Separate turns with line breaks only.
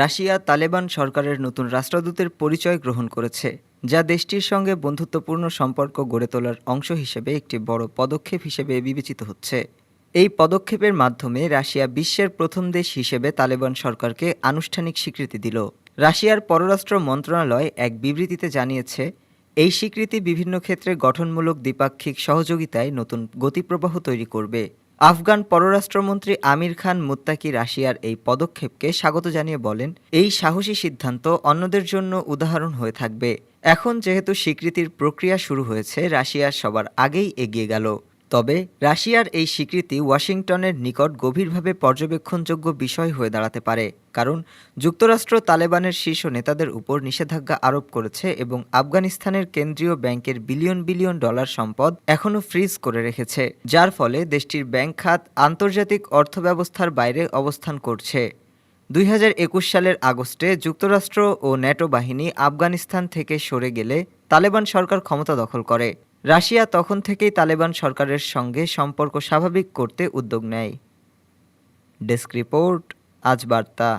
Russia Taliban সরকারের নতুন রাষ্ট্রদূতের পরিচয় গ্রহণ করেছে, যা দেশটির সঙ্গে বন্ধুত্বপূর্ণ সম্পর্ক গড়ে তোলার অংশ হিসেবে একটি বড় পদক্ষেপ হিসেবে বিবেচিত হচ্ছে। এই পদক্ষেপের মাধ্যমে রাশিয়া বিশ্বের প্রথম দেশ হিসেবে তালেবান সরকারকে আনুষ্ঠানিক স্বীকৃতি দিল। রাশিয়ার পররাষ্ট্র মন্ত্রণালয় এক বিবৃতিতে জানিয়েছে, এই স্বীকৃতি বিভিন্ন ক্ষেত্রে গঠনমূলক দ্বিপাক্ষিক সহযোগিতায় নতুন গতিপ্রবাহ তৈরি করবে। আফগান পররাষ্ট্রমন্ত্রী আমির খান মুত্তাকি রাশিয়ার এই পদক্ষেপকে স্বাগত জানিয়ে বলেন, এই সাহসী সিদ্ধান্ত অন্যদের জন্য উদাহরণ হয়ে থাকবে। এখন যেহেতু স্বীকৃতির প্রক্রিয়া শুরু হয়েছে, রাশিয়া সবার আগেই এগিয়ে গেল। তবে রাশিয়ার এই স্বীকৃতি ওয়াশিংটনের নিকট গভীরভাবে পর্যবেক্ষণযোগ্য বিষয় হয়ে দাঁড়াতে পারে, কারণ যুক্তরাষ্ট্র তালেবানের শীর্ষ নেতাদের উপর নিষেধাজ্ঞা আরোপ করেছে এবং আফগানিস্তানের কেন্দ্রীয় ব্যাংকের বিলিয়ন বিলিয়ন ডলার সম্পদ এখনও ফ্রিজ করে রেখেছে, যার ফলে দেশটির ব্যাংক খাত আন্তর্জাতিক অর্থব্যবস্থার বাইরে অবস্থান করছে। দুই হাজার একুশ সালের আগস্টে যুক্তরাষ্ট্র ও ন্যাটো বাহিনী আফগানিস্তান থেকে সরে গেলে তালেবান সরকার ক্ষমতা দখল করে। রাশিয়া তখন থেকেই তালেবান সরকারের সঙ্গে সম্পর্ক স্বাভাবিক করতে উদ্যোগ নেয়। ডেস্ক রিপোর্ট, আজ বার্তা।